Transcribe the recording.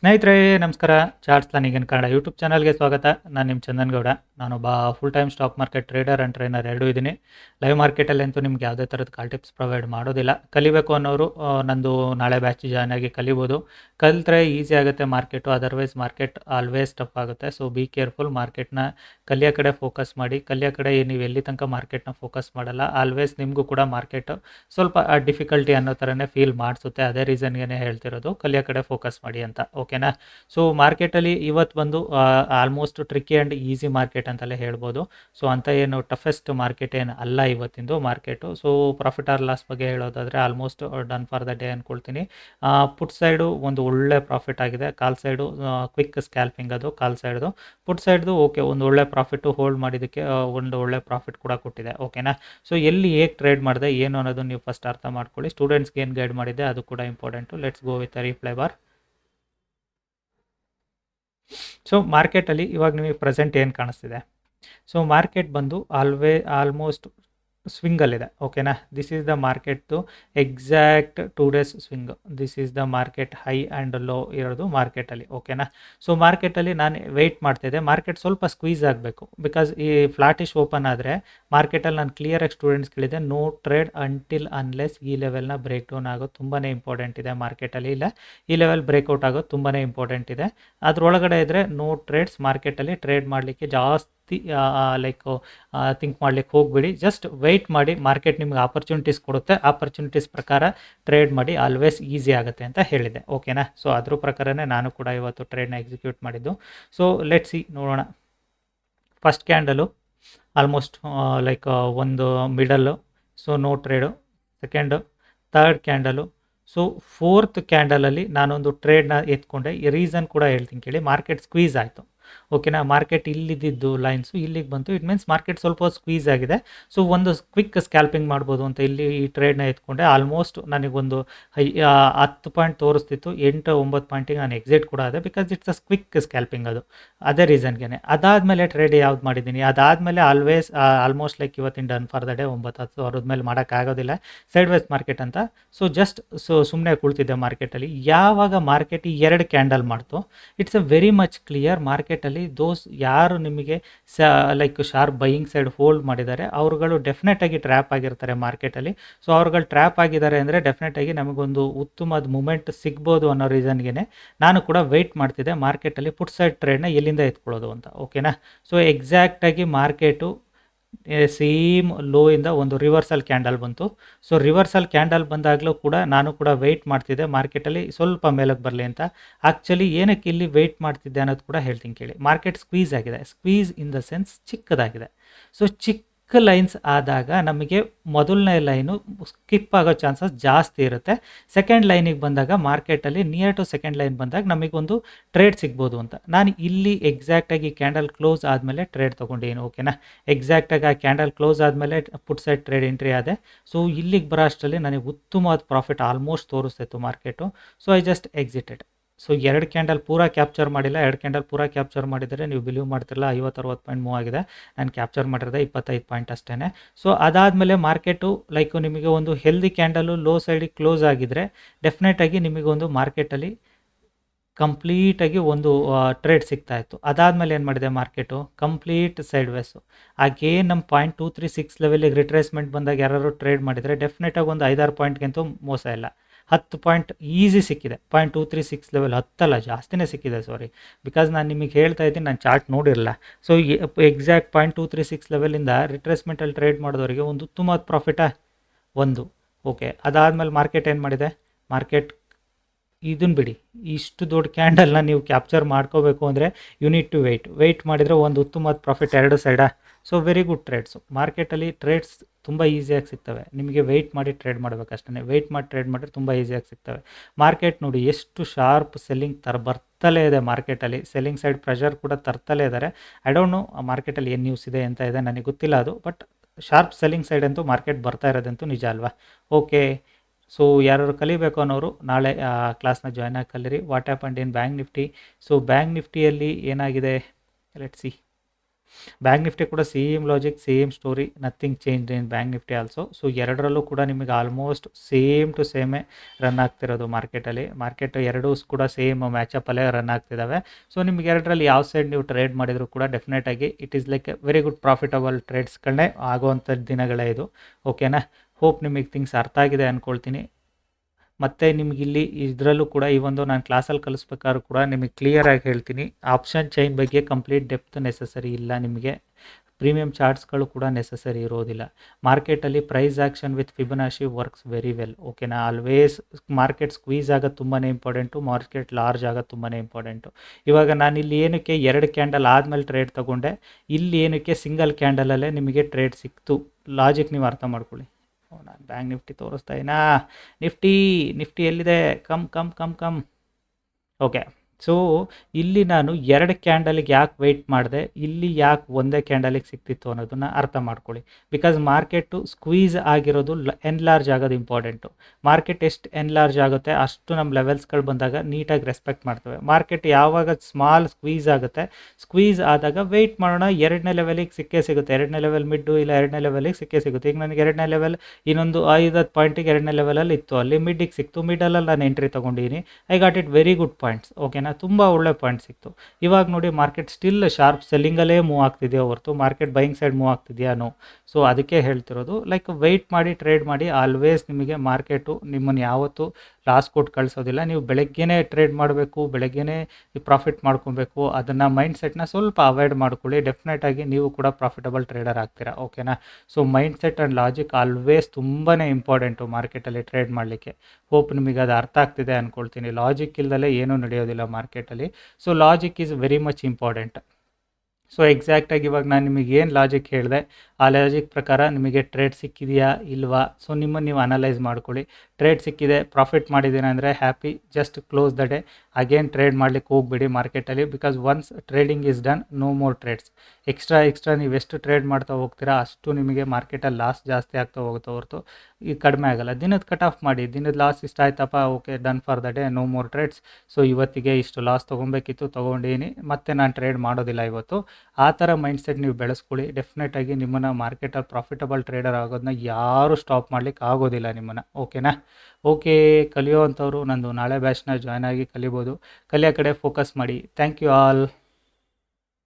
ಸ್ನೇಹಿತರೆ, ನಮಸ್ಕಾರ. Charts ಲನಿಗನ್ Kannada YouTube ಚಾನಲ್ಗೆ ಸ್ವಾಗತ. ನಾನು ನಿಮ್ಮ ಚಂದನ್ ಗೌಡ ನಾನೊಬ್ಬ full time stock market trader and trainer ಎರಡೂ ಇದ್ದೀನಿ ಲೈವ್ ಮಾರ್ಕೆಟಲ್ಲಿ ಅಂತೂ ನಿಮ್ಗೆ ಯಾವುದೇ ಥರದ ಕಾಲ್ ಟಿಪ್ಸ್ ಪ್ರೊವೈಡ್ ಮಾಡೋದಿಲ್ಲ. ಕಲಿಬೇಕು ಅನ್ನೋರು ನಂದು ನಾಳೆ ಬ್ಯಾಚ್ ಜಾಯ್ನ್ ಆಗಿ ಕಲಿಬೋದು. ಕಲಿತ್ರೆ ಈಸಿ ಆಗುತ್ತೆ market otherwise market always tough ಆಗುತ್ತೆ. ಸೊ ಬಿ ಕೇರ್ಫುಲ್ ಮಾರ್ಕೆಟ್ನ ಕಲಿಯೋ ಕಡೆ ಫೋಕಸ್ ಮಾಡಿ. ಕಲಿಯೋ ಕಡೆ ನೀವು ಎಲ್ಲಿ ತನಕ ಮಾರ್ಕೆಟ್ನ ಫೋಕಸ್ ಮಾಡಲ್ಲ. ಆಲ್ವೇಸ್ ನಿಮಗೂ ಕೂಡ ಮಾರ್ಕೆಟ್ ಸ್ವಲ್ಪ ಡಿಫಿಕಲ್ಟಿ ಅನ್ನೋ ಥರನೇ ಫೀಲ್ ಮಾಡಿಸುತ್ತೆ. ಅದೇ ರೀಸನ್ಗೆ ಹೇಳ್ತಿರೋದು. ಕಲಿಯೋ ಕಡೆ ಫೋಕಸ್ ಮಾಡಿ ಅಂತ. ಓಕೆನಾ? ಸೊ ಮಾರ್ಕೆಟಲ್ಲಿ ಇವತ್ತು ಬಂದು almost tricky and easy market ಅಂತಲೇ ಹೇಳ್ಬೋದು. ಸೊ ಅಂತ ಏನು ಟಫೆಸ್ಟ್ ಮಾರ್ಕೆಟ್ ಏನು ಅಲ್ಲ ಇವತ್ತಿಂದು market. So profit or loss ಬಗ್ಗೆ ಹೇಳೋದಾದರೆ almost done for the day ಅಂದ್ಕೊಳ್ತೀನಿ ಪುಟ್ ಸೈಡು ಒಂದು ಒಳ್ಳೆ ಪ್ರಾಫಿಟ್ ಆಗಿದೆ. ಕಾಲ್ ಸೈಡು ಕ್ವಿಕ್ ಸ್ಕ್ಯಾಲ್ಪಿಂಗ್ ಅದು, ಕಾಲ್ ಸೈಡ್ದು ಪುಟ್ ಸೈಡ್ದು ಓಕೆ, ಒಂದು ಒಳ್ಳೆ ಪ್ರಾಫಿಟ್ಟು ಹೋಲ್ಡ್ ಮಾಡಿದ್ದಕ್ಕೆ ಒಂದು ಒಳ್ಳೆ ಪ್ರಾಫಿಟ್ ಕೂಡ ಕೊಟ್ಟಿದೆ. ಓಕೆನಾ? ಸೊ ಎಲ್ಲಿ ಹೇಗೆ ಟ್ರೇಡ್ ಮಾಡಿದೆ, ಏನು ಅನ್ನೋದು ನೀವು ಫಸ್ಟ್ ಅರ್ಥ ಮಾಡ್ಕೊಳ್ಳಿ. ಸ್ಟೂಡೆಂಟ್ಸ್ಗೆ ಏನು ಗೈಡ್ ಮಾಡಿದೆ ಅದು ಕೂಡ important let's go with replay bar so ಮಾರ್ಕೆಟಲ್ಲಿ ಇವಾಗ ನಿಮಗೆ ಪ್ರೆಸೆಂಟ್ ಏನು ಕಾಣಿಸ್ತಿದೆ? ಸೊ ಮಾರ್ಕೆಟ್ ಬಂದು ಆಲ್ವೇ ಆಲ್ಮೋಸ್ಟ್ ಸ್ವಿಂಗಲ್ಲಿದೆ ಓಕೆನಾ ದಿಸ್ ಈಸ್ ದ ಮಾರ್ಕೆಟ್ದು exact two days swing this is the market high and low ಇರೋದು ಮಾರ್ಕೆಟಲ್ಲಿ ಓಕೆನಾ ಸೊ ಮಾರ್ಕೆಟಲ್ಲಿ ನಾನು ವೆಯ್ಟ್ ಮಾಡ್ತಿದ್ದೆ ಮಾರ್ಕೆಟ್ ಸ್ವಲ್ಪ ಸ್ಕ್ವೀಸ್ ಆಗಬೇಕು. ಬಿಕಾಸ್ ಈ ಫ್ಲಾಟಿಶ್ ಓಪನ್ ಆದರೆ ಮಾರ್ಕೆಟಲ್ಲಿ ನಾನು ಕ್ಲಿಯರಾಗಿ ಸ್ಟೂಡೆಂಟ್ಸ್ ಕೇಳಿದೆ ನೋ ಟ್ರೇಡ್ ಅಂಟಿಲ್ ಅನ್ಲೆಸ್ ಈ ಲೆವೆಲ್ನ ಬ್ರೇಕ್ ಡೌನ್ ಆಗೋದು ತುಂಬಾ ಇಂಪಾರ್ಟೆಂಟ್ ಇದೆ ಮಾರ್ಕೆಟಲ್ಲಿ ಇಲ್ಲ, ಈ ಲೆವೆಲ್ ಬ್ರೇಕ್ಔಟ್ ಆಗೋದು ತುಂಬಾ ಇಂಪಾರ್ಟೆಂಟ್ ಇದೆ. ಅದರೊಳಗಡೆ ಇದ್ದರೆ ನೋ ಟ್ರೇಡ್ಸ್ ಮಾರ್ಕೆಟಲ್ಲಿ ಟ್ರೇಡ್ ಮಾಡಲಿಕ್ಕೆ ಜಾಸ್ತಿ ಲೈಕ್ ಥಿಂಕ್ ಮಾಡ್ಲಿಕ್ಕೆ ಹೋಗ್ಬೇಡಿ. ಜಸ್ಟ್ ವೆಯ್ಟ್ ಮಾಡಿ ಮಾರ್ಕೆಟ್ ನಿಮ್ಗೆ ಆಪರ್ಚುನಿಟೀಸ್ ಕೊಡುತ್ತೆ. ಆಪರ್ಚುನಿಟೀಸ್ ಪ್ರಕಾರ ಟ್ರೇಡ್ ಮಾಡಿ ಆಲ್ವೇಸ್ ಈಸಿ ಆಗುತ್ತೆ ಅಂತ ಹೇಳಿದೆ. ಓಕೆನಾ ಸೊ ಅದ್ರ ಪ್ರಕಾರನೇ ನಾನು ಕೂಡ ಇವತ್ತು ಟ್ರೇಡ್ನ ಎಕ್ಸಿಕ್ಯೂಟ್ ಮಾಡಿದ್ದು. ಸೊ ಲೆಟ್ ಸಿ ನೋಡೋಣ. ಫಸ್ಟ್ ಕ್ಯಾಂಡಲು ಆಲ್ಮೋಸ್ಟ್ ಲೈಕ್ ಒಂದು middle so no trade second third candle so fourth ಕ್ಯಾಂಡಲಲ್ಲಿ ನಾನೊಂದು ಟ್ರೇಡ್ನ ಎತ್ಕೊಂಡೆ. ಈ ರೀಸನ್ ಕೂಡ ಹೇಳ್ತೀನಿ ಕೇಳಿ. ಮಾರ್ಕೆಟ್ ಸ್ಕ್ವೀಸ್ ಆಯಿತು. ಓಕೆನಾ ಮಾರ್ಕೆಟ್ ಇಲ್ಲಿದ್ದು ಲೈನ್ಸು ಇಲ್ಲಿಗೆ ಬಂತು. ಇಟ್ ಮೀನ್ಸ್ ಮಾರ್ಕೆಟ್ ಸ್ವಲ್ಪ ಸ್ಕ್ವೀಸ್ ಆಗಿದೆ. ಸೊ ಒಂದು ಕ್ವಿಕ್ ಸ್ಕ್ಯಾಲ್ಪಿಂಗ್ ಮಾಡ್ಬೋದು ಅಂತ ಇಲ್ಲಿ ಈ ಟ್ರೇಡ್ನ ಎತ್ಕೊಂಡೆ. ಆಲ್ಮೋಸ್ಟ್ ನನಗೊಂದು ಹೈ ಹತ್ತು ಪಾಯಿಂಟ್ ತೋರಿಸ್ತಿತ್ತು. ಎಂಟು, ಒಂಬತ್ತು ಪಾಯಿಂಟಿಗೆ ನಾನು ಎಕ್ಸಿಟ್ ಕೂಡ ಅದೇ because it's a quick scalping ಅದು. ಅದೇ ರೀಸನ್ಗೆ ಅದಾದಮೇಲೆ ಟ್ರೇಡ್ ಯಾವ್ದು ಮಾಡಿದ್ದೀನಿ? ಅದಾದಮೇಲೆ ಆಲ್ವೇಸ್ ಆಲ್ಮೋಸ್ಟ್ ಲೈಕ್ ಇವತ್ತಿನ ಡನ್ ಫಾರ್ ದ ಡೇ ಒಂಬತ್ತು, ಹತ್ತು ಅವ್ರದ ಮೇಲೆ ಮಾಡೋಕ್ಕಾಗೋದಿಲ್ಲ ಸೈಡ್ ವೇಸ್ ಮಾರ್ಕೆಟ್ ಅಂತ. ಸೊ ಜಸ್ಟ್ ಸೊ ಸುಮ್ಮನೆ ಕುಳ್ತಿದ್ದೆ ಮಾರ್ಕೆಟಲ್ಲಿ ಯಾವಾಗ ಮಾರ್ಕೆಟ್ ಈ ಎರಡು ಕ್ಯಾಂಡಲ್ ಮಾಡ್ತು it's a very much clear ಮಾರ್ಕೆಟಲ್ಲಿ ದೋಸ್ ಯಾರು ನಿಮಗೆ ಸ like sharp buying side hold ಮಾಡಿದ್ದಾರೆ, ಅವರುಗಳು ಡೆಫಿನೆಟಾಗಿ ಟ್ರ್ಯಾಪ್ ಆಗಿರ್ತಾರೆ ಮಾರ್ಕೆಟಲ್ಲಿ. ಸೊ ಅವ್ರುಗಳು ಟ್ರ್ಯಾಪ್ ಆಗಿದ್ದಾರೆ ಅಂದರೆ ಡೆಫಿನೆಟಾಗಿ ನಮಗೊಂದು ಉತ್ತಮದ ಮೂಮೆಂಟ್ ಸಿಗ್ಬೋದು ಅನ್ನೋ ರೀಸನ್ಗೆ ನಾನು ಕೂಡ ವೆಯ್ಟ್ ಮಾಡ್ತಿದ್ದೆ ಮಾರ್ಕೆಟಲ್ಲಿ ಪುಟ್ ಸೈಡ್ ಟ್ರೇಡ್ನ ಎಲ್ಲಿಂದ ಎತ್ಕೊಳ್ಳೋದು ಅಂತ ಓಕೆನಾ ಸೊ ಎಕ್ಸಾಕ್ಟಾಗಿ ಮಾರ್ಕೆಟು ಸೇಮ್ ಲೋ ಇಂದ ಒಂದು ರಿವರ್ಸಲ್ ಕ್ಯಾಂಡಲ್ ಬಂತು. ಸೊ ರಿವರ್ಸಲ್ ಕ್ಯಾಂಡಲ್ ಬಂದಾಗಲೂ ಕೂಡ ನಾನು ಕೂಡ ವೆಯ್ಟ್ ಮಾಡ್ತಿದ್ದೆ ಮಾರ್ಕೆಟಲ್ಲಿ ಸ್ವಲ್ಪ ಮೇಲಕ್ಕೆ ಬರಲಿ ಅಂತ. ಆ್ಯಕ್ಚುಲಿ ಏನಕ್ಕೆ ಇಲ್ಲಿ ವೆಯ್ಟ್ ಮಾಡ್ತಿದ್ದೆ ಅನ್ನೋದು ಕೂಡ ಹೇಳ್ತೀನಿ ಕೇಳಿ. ಮಾರ್ಕೆಟ್ ಸ್ಕ್ವೀಸ್ ಆಗಿದೆ. ಸ್ಕ್ವೀಸ್ ಇನ್ ದ ಸೆನ್ಸ್ ಚಿಕ್ಕದಾಗಿದೆ. ಸೊ ಚಿಕ್ಕ ಲೈನ್ಸ್ ಆದಾಗ ನಮಗೆ ಮೊದಲನೇ ಲೈನು ಸ್ಕಿಪ್ ಆಗೋ ಚಾನ್ಸಸ್ ಜಾಸ್ತಿ ಇರುತ್ತೆ. ಸೆಕೆಂಡ್ ಲೈನಿಗೆ ಬಂದಾಗ ಮಾರ್ಕೆಟಲ್ಲಿ ನಿಯರ್ ಟು ಸೆಕೆಂಡ್ ಲೈನ್ ಬಂದಾಗ ನಮಗೊಂದು ಟ್ರೇಡ್ ಸಿಗ್ಬೋದು ಅಂತ. ನಾನು ಇಲ್ಲಿ ಎಕ್ಸಾಕ್ಟಾಗಿ ಕ್ಯಾಂಡಲ್ ಕ್ಲೋಸ್ ಆದಮೇಲೆ ಟ್ರೇಡ್ ತೊಗೊಂಡಿದ್ದೀನಿ ಓಕೆನಾ ಎಕ್ಸಾಕ್ಟಾಗಿ ಆ ಕ್ಯಾಂಡಲ್ ಕ್ಲೋಸ್ ಆದಮೇಲೆ ಪುಟ್ ಸೈಡ್ ಟ್ರೇಡ್ ಎಂಟ್ರಿ ಆದೆ. ಸೊ ಇಲ್ಲಿಗೆ ಬರೋ ಅಷ್ಟರಲ್ಲಿ ನನಗೆ ಉತ್ತಮವಾದ profit almost ತೋರಿಸ್ತಿತ್ತು market so I just exited so ಎರಡು ಕ್ಯಾಂಡಲ್ ಪೂರ ಕ್ಯಾಪ್ಚರ್ ಮಾಡಿಲ್ಲ, ಎರಡು ಕ್ಯಾಂಡಲ್ ಪೂರ ಕ್ಯಾಪ್ಚರ್ ಮಾಡಿದರೆ ನೀವು ಬಿಲೀವ್ ಮಾಡ್ತಿರಲ್ಲ ಐವತ್ತು ಅರವತ್ತು ಪಾಯಿಂಟ್ ಮೂವ್ ಆಗಿದೆ ನಾನು ಕ್ಯಾಪ್ಚರ್ ಮಾಡಿರೋದೆ ಇಪ್ಪತ್ತೈದು ಪಾಯಿಂಟ್ ಅಷ್ಟೇ ಸೊ ಅದಾದಮೇಲೆ ಮಾರ್ಕೆಟು ಲೈಕ್ ನಿಮಗೆ ಒಂದು ಹೆಲ್ದಿ ಕ್ಯಾಂಡಲು ಲೋ ಸೈಡಿಗೆ ಕ್ಲೋಸ್ ಆಗಿದ್ದರೆ ಡೆಫಿನೆಟಾಗಿ ನಿಮಗೊಂದು ಮಾರ್ಕೆಟಲ್ಲಿ ಕಂಪ್ಲೀಟಾಗಿ ಒಂದು ಟ್ರೇಡ್ ಸಿಗ್ತಾ ಇತ್ತು. ಅದಾದಮೇಲೆ ಏನು ಮಾಡಿದೆ ಮಾರ್ಕೆಟು ಕಂಪ್ಲೀಟ್ ಸೈಡ್ ವೇಸು ಆಗೇನು ನಮ್ಮ ಪಾಯಿಂಟ್ ಟೂ ತ್ರೀ ಸಿಕ್ಸ್ ಲೆವೆಲಿಗೆ ರಿಟ್ರೇಸ್ಮೆಂಟ್ ಬಂದಾಗ ಯಾರು ಟ್ರೇಡ್ ಮಾಡಿದರೆ ಡೆಫಿನೆಟಾಗಿ ಒಂದು ಐದಾರು ಪಾಯಿಂಟ್ಗಿಂತೂ ಮೋಸ ಇಲ್ಲ. ಹತ್ತು ಪಾಯಿಂಟ್ ಈಸಿ ಸಿಕ್ಕಿದೆ. Point two three six level ಹತ್ತಲ್ಲ, ಜಾಸ್ತಿನೇ ಸಿಕ್ಕಿದೆ ಸಾರಿ ಬಿಕಾಸ್ ನಾನು ನಿಮಗೆ ಹೇಳ್ತಾ ಇದ್ದೀನಿ, ನಾನು chart ನೋಡಿರಲ್ಲ. So exact point two three six ಲೆವೆಲಿಂದ ರಿಟ್ರೆಸ್ಮೆಂಟಲ್ಲಿ ಟ್ರೇಡ್ ಮಾಡಿದವರಿಗೆ ಒಂದು ಉತ್ತಮವಾದ ಪ್ರಾಫಿಟಾ ಒಂದು. ಓಕೆ ಅದಾದಮೇಲೆ ಮಾರ್ಕೆಟ್ ಏನು ಮಾಡಿದೆ? ಮಾರ್ಕೆಟ್ ಇದನ್ನ ಬಿಡಿ. ಇಷ್ಟು ದೊಡ್ಡ ಕ್ಯಾಂಡಲ್ನ ನೀವು ಕ್ಯಾಪ್ಚರ್ ಮಾಡ್ಕೋಬೇಕು ಅಂದರೆ you need to wait wait ಮಾಡಿದರೆ ಒಂದು ಉತ್ತಮವಾದ ಪ್ರಾಫಿಟ್ ಎರಡು ಸೈಡಾ ಸೊ ವೆರಿ ಗುಡ್ ಟ್ರೇಡ್ಸ್ ಮಾರ್ಕೆಟಲ್ಲಿ ಟ್ರೇಡ್ಸ್ ತುಂಬ ಈಸಿಯಾಗಿ ಸಿಗ್ತವೆ. ನಿಮಗೆ ವೆಯ್ಟ್ ಮಾಡಿ ಟ್ರೇಡ್ ಮಾಡಬೇಕಷ್ಟೇ ವೆಯ್ಟ್ ಮಾಡಿ ಟ್ರೇಡ್ ಮಾಡಿದ್ರೆ ತುಂಬ ಈಸಿಯಾಗಿ ಸಿಗ್ತವೆ. ಮಾರ್ಕೆಟ್ ನೋಡಿ, ಎಷ್ಟು ಶಾರ್ಪ್ ಸೆಲ್ಲಿಂಗ್ ತರ ಬರ್ತಲೇ ಇದೆ ಮಾರ್ಕೆಟಲ್ಲಿ ಸೆಲ್ಲಿಂಗ್ ಸೈಡ್ ಪ್ರೆಷರ್ ಕೂಡ ತರ್ತಲೇ ಇದ್ದಾರೆ ಐ ಡೋಂಟ್ ನೋ ಮಾರ್ಕೆಟಲ್ಲಿ ಏನು ನ್ಯೂಸ್ ಇದೆ ಅಂತ ಇದೆ ನನಗೆ ಗೊತ್ತಿಲ್ಲ ಅದು. ಬಟ್ ಶಾರ್ಪ್ ಸೆಲ್ಲಿಂಗ್ ಸೈಡ್ ಅಂತೂ ಮಾರ್ಕೆಟ್ ಬರ್ತಾ ಇರೋದಂತೂ ನಿಜ ಅಲ್ವಾ? ಓಕೆ ಸೊ ಯಾರು ಕಲಿಬೇಕು ಅನ್ನೋರು ನಾಳೆ ಕ್ಲಾಸ್ನ ಜಾಯ್ನ್ ಆಗಿ ಕಲಿರಿ. What happened in Bank Nifty so Bank ನಿಫ್ಟಿಯಲ್ಲಿ ಏನಾಗಿದೆ? ಲೆಟ್ ಸಿ ಬ್ಯಾಂಕ್ ನಿಫ್ಟಿ ಕೂಡ same logic same story nothing change in Bank Nifty also so ಎರಡರಲ್ಲೂ ಕೂಡ ನಿಮಗೆ ಆಲ್ಮೋಸ್ಟ್ ಸೇಮ್ ಟು ಸೇಮೇ ರನ್ ಆಗ್ತಿರೋದು ಮಾರ್ಕೆಟಲ್ಲಿ ಮಾರ್ಕೆಟ್ ಎರಡೂ ಕೂಡ ಸೇಮ್ ಮ್ಯಾಚಪ್ಪಲ್ಲೇ ರನ್ ಆಗ್ತಿದ್ದಾವೆ ಸೊ ನಿಮ್ಗೆ ಎರಡರಲ್ಲಿ ಯಾವ ಸೈಡ್ ನೀವು ಟ್ರೇಡ್ ಮಾಡಿದರೂ ಕೂಡ ಡೆಫಿನೆಟ್ ಆಗಿ it is like a very good profitable ಟ್ರೇಡ್ಸ್ಗಳನ್ನೇ ಆಗುವಂಥ ದಿನಗಳೇ ಇದು. ಓಕೆನಾ ಹೋಪ್ ನಿಮಗೆ ಥಿಂಗ್ಸ್ ಅರ್ಥ ಆಗಿದೆ ಅಂದ್ಕೊಳ್ತೀನಿ ಮತ್ತು ನಿಮಗಿಲ್ಲಿ ಇದರಲ್ಲೂ ಕೂಡ ಈ ಒಂದು ನಾನು ಕ್ಲಾಸಲ್ಲಿ ಕಲಿಸ್ಬೇಕಾದ್ರೂ ಕೂಡ ನಿಮಗೆ ಕ್ಲಿಯರಾಗಿ ಹೇಳ್ತೀನಿ. ಆಪ್ಷನ್ ಚೈನ್ ಬಗ್ಗೆ ಕಂಪ್ಲೀಟ್ ಡೆಪ್ತ್ ನೆಸಸರಿ ಇಲ್ಲ ನಿಮಗೆ. ಪ್ರೀಮಿಯಂ ಚಾರ್ಟ್ಸ್ಗಳು ಕೂಡ ನೆಸಸರಿ ಇರೋದಿಲ್ಲ. ಮಾರ್ಕೆಟಲ್ಲಿ price action with Fibonacci works very well ಓಕೆನಾ ಆಲ್ವೇಸ್ ಮಾರ್ಕೆಟ್ ಸ್ಕ್ವೀಸ್ ಆಗೋದು ತುಂಬಾ ಇಂಪಾರ್ಟೆಂಟು ಮಾರ್ಕೆಟ್ ಲಾರ್ಜ್ ಆಗೋದು ತುಂಬಾ ಇಂಪಾರ್ಟೆಂಟು ಇವಾಗ ನಾನು ಇಲ್ಲಿ ಏನಕ್ಕೆ ಎರಡು ಕ್ಯಾಂಡಲ್ ಆದಮೇಲೆ ಟ್ರೇಡ್ ತೊಗೊಂಡೆ, ಇಲ್ಲಿ ಏನಕ್ಕೆ ಸಿಂಗಲ್ ಕ್ಯಾಂಡಲಲ್ಲೇ ನಿಮಗೆ ಟ್ರೇಡ್ ಸಿಕ್ತು. ಲಾಜಿಕ್ ನೀವು ಅರ್ಥ ಮಾಡ್ಕೊಳ್ಳಿ. ನಾನು ಬ್ಯಾಂಕ್ ನಿಫ್ಟಿ ತೋರಿಸ್ತಾ ಇದ್ದೀನಾ ನಿಫ್ಟಿ ನಿಫ್ಟಿ ಎಲ್ಲಿದೆ? Come come come come okay so ಇಲ್ಲಿ ನಾನು ಎರಡು ಕ್ಯಾಂಡಲಿಗೆ ಯಾಕೆ ವೆಯ್ಟ್ ಮಾಡಿದೆ? ಇಲ್ಲಿ ಯಾಕೆ ಒಂದೇ ಕ್ಯಾಂಡಲಿಗೆ ಸಿಕ್ತಿತ್ತು ಅನ್ನೋದನ್ನ ಅರ್ಥ ಮಾಡ್ಕೊಳ್ಳಿ. ಬಿಕಾಸ್ ಮಾರ್ಕೆಟು ಸ್ಕ್ವೀಸ್ ಆಗಿರೋದು ಎನ್ಲಾರ್ಜ್ ಆಗೋದು ಇಂಪಾರ್ಟೆಂಟು ಮಾರ್ಕೆಟ್ ಎಷ್ಟು ಎನ್ಲಾರ್ಜ್ ಆಗುತ್ತೆ? ಅಷ್ಟು ನಮ್ಮ ಲೆವೆಲ್ಸ್ಗಳು ಬಂದಾಗ ನೀಟಾಗಿ ರೆಸ್ಪೆಕ್ಟ್ ಮಾಡ್ತವೆ. ಮಾರ್ಕೆಟ್ ಯಾವಾಗ ಸ್ಮಾಲ್ ಸ್ಕ್ವೀಸ್ ಆಗುತ್ತೆ? ಸ್ಕ್ವೀಸ್ ಆದಾಗ ವೆಯ್ಟ್ ಮಾಡೋಣ. ಎರಡನೇ ಲೆವೆಲಿಗೆ ಸಿಕ್ಕೇ ಸಿಗುತ್ತೆ. ಎರಡನೇ ಲೆವೆಲ್ ಮಿಡ್ಡು ಇಲ್ಲ, ಎರಡನೇ ಲೆವೆಲಿಗೆ ಸಿಕ್ಕೇ ಸಿಗುತ್ತೆ. ಈಗ ನನಗೆ ಎರಡನೇ ಲೆವೆಲ್ ಇನ್ನೊಂದು ಐದು, ಹತ್ತು ಪಾಯಿಂಟಿಗೆ ಎರಡನೇ ಲೆವೆಲಲ್ಲಿ ಇತ್ತು. ಅಲ್ಲಿ ಮಿಡ್ಡಿಗೆ ಸಿಕ್ತು. ಮಿಡಲಲ್ಲಿ ನಾನು ಎಂಟ್ರಿ ತೊಗೊಂಡಿದ್ದೀನಿ. I got it very good points ಓಕೆನಾ ತುಂಬ ಒಳ್ಳೆ ಪಾಯಿಂಟ್ ಸಿಕ್ತು. ಇವಾಗ ನೋಡಿ ಮಾರ್ಕೆಟ್ ಸ್ಟಿಲ್ ಶಾರ್ಪ್ ಸೆಲ್ಲಿಂಗಲ್ಲೇ ಮೂವ್ ಆಗ್ತಿದೆಯಾ ಹೊರತು ಮಾರ್ಕೆಟ್ ಬೈಯಿಂಗ್ ಸೈಡ್ ಮೂವ್ ಆಗ್ತಿದೆಯಾ ನೋ ಸೊ ಅದಕ್ಕೆ ಹೇಳ್ತಿರೋದು ಲೈಕ್ ವೆಯ್ಟ್ ಮಾಡಿ ಟ್ರೇಡ್ ಮಾಡಿ ಆಲ್ವೇಸ್ ನಿಮಗೆ ಮಾರ್ಕೆಟು ನಿಮ್ಮನ್ನು ಯಾವತ್ತೂ ಲಾಸ್ ಕೊಟ್ಟು ಕಳಿಸೋದಿಲ್ಲ. ನೀವು ಬೆಳಗ್ಗೆನೇ ಟ್ರೇಡ್ ಮಾಡಬೇಕು, ಬೆಳಗ್ಗೆನೇ ಪ್ರಾಫಿಟ್ ಮಾಡ್ಕೊಬೇಕು, ಅದನ್ನು ಮೈಂಡ್ ಸೆಟ್ನ ಸ್ವಲ್ಪ ಅವಾಯ್ಡ್ ಮಾಡ್ಕೊಳ್ಳಿ. ಡೆಫಿನೆಟ್ ಆಗಿ ನೀವು ಕೂಡ ಪ್ರಾಫಿಟಬಲ್ ಟ್ರೇಡರ್ ಆಗ್ತೀರಾ ಓಕೆನಾ so mindset and logic always ತುಂಬಾ ಇಂಪಾರ್ಟೆಂಟು ಮಾರ್ಕೆಟಲ್ಲಿ ಟ್ರೇಡ್ ಮಾಡಲಿಕ್ಕೆ. ಹೋಪ್ ನಿಮಗೆ ಅದು ಅರ್ಥ ಆಗ್ತಿದೆ ಅಂದ್ಕೊಳ್ತೀನಿ ಲಾಜಿಕ್ ಇಲ್ಲದಲ್ಲೇ ಏನೂ ನಡೆಯೋದಿಲ್ಲ ಮಾರ್ಕೆಟಲ್ಲಿ so logic is very much important so ಎಕ್ಸಾಕ್ಟಾಗಿ ಇವಾಗ ನಾನು ನಿಮಗೆ ಏನು ಲಾಜಿಕ್ ಹೇಳಿದೆ, ಆ ಲಾಜಿಕ್ ಪ್ರಕಾರ ನಿಮಗೆ ಟ್ರೇಡ್ ಸಿಕ್ಕಿದೆಯಾ, ಇಲ್ವಾ? ಸೊ ನಿಮ್ಮನ್ನು ನೀವು ಅನಲೈಸ್ ಮಾಡ್ಕೊಳ್ಳಿ. ಟ್ರೇಡ್ ಸಿಕ್ಕಿದೆ ಪ್ರಾಫಿಟ್ ಮಾಡಿದ್ದೀನಿ ಅಂದರೆ happy just close the day again trade ಮಾಡ್ಲಿಕ್ಕೆ ಹೋಗ್ಬೇಡಿ ಮಾರ್ಕೆಟಲ್ಲಿ because once trading is done no more trades extra extra ನೀವು ಎಷ್ಟು ಟ್ರೇಡ್ ಮಾಡ್ತಾ ಹೋಗ್ತೀರಾ, ಅಷ್ಟು ನಿಮಗೆ ಮಾರ್ಕೆಟಲ್ಲಿ ಲಾಸ್ ಜಾಸ್ತಿ ಆಗ್ತಾ ಹೋಗುತ್ತೆ ಹೊರತು ಈಗ ಕಡಿಮೆ ಆಗಲ್ಲ. ದಿನದ ಕಟ್ ಆಫ್ ಮಾಡಿ, ದಿನದ ಲಾಸ್ ಇಷ್ಟ ಆಯ್ತಪ್ಪ okay done for the day no more trades so ಇವತ್ತಿಗೆ ಇಷ್ಟು ಲಾಸ್ ತೊಗೊಬೇಕಿತ್ತು, ತೊಗೊಂಡೀನಿ, ಮತ್ತೆ ನಾನು ಟ್ರೇಡ್ ಮಾಡೋದಿಲ್ಲ ಇವತ್ತು. ಆ ಥರ ಮೈಂಡ್ಸೆಟ್ ನೀವು ಬೆಳೆಸ್ಕೊಳ್ಳಿ. ಡೆಫಿನೆಟಾಗಿ ನಿಮ್ಮನ್ನು ಮಾರ್ಕೆಟಲ್ಲಿ ಪ್ರಾಫಿಟಬಲ್ ಟ್ರೇಡರ್ ಆಗೋದನ್ನ ಯಾರೂ ಸ್ಟಾಪ್ ಮಾಡ್ಲಿಕ್ಕೆ ಆಗೋದಿಲ್ಲ ನಿಮ್ಮನ್ನು ಓಕೆನಾ ಓಕೆ, ಕಲಿಯೋ ಅಂಥವ್ರು ನಂದು ನಾಳೆ ಬ್ಯಾಚ್ನ ಜಾಯ್ನ್ ಆಗಿ ಕಲಿಬೋದು. ಕಲಿಯೋ ಕಡೆ ಫೋಕಸ್ ಮಾಡಿ. Thank you all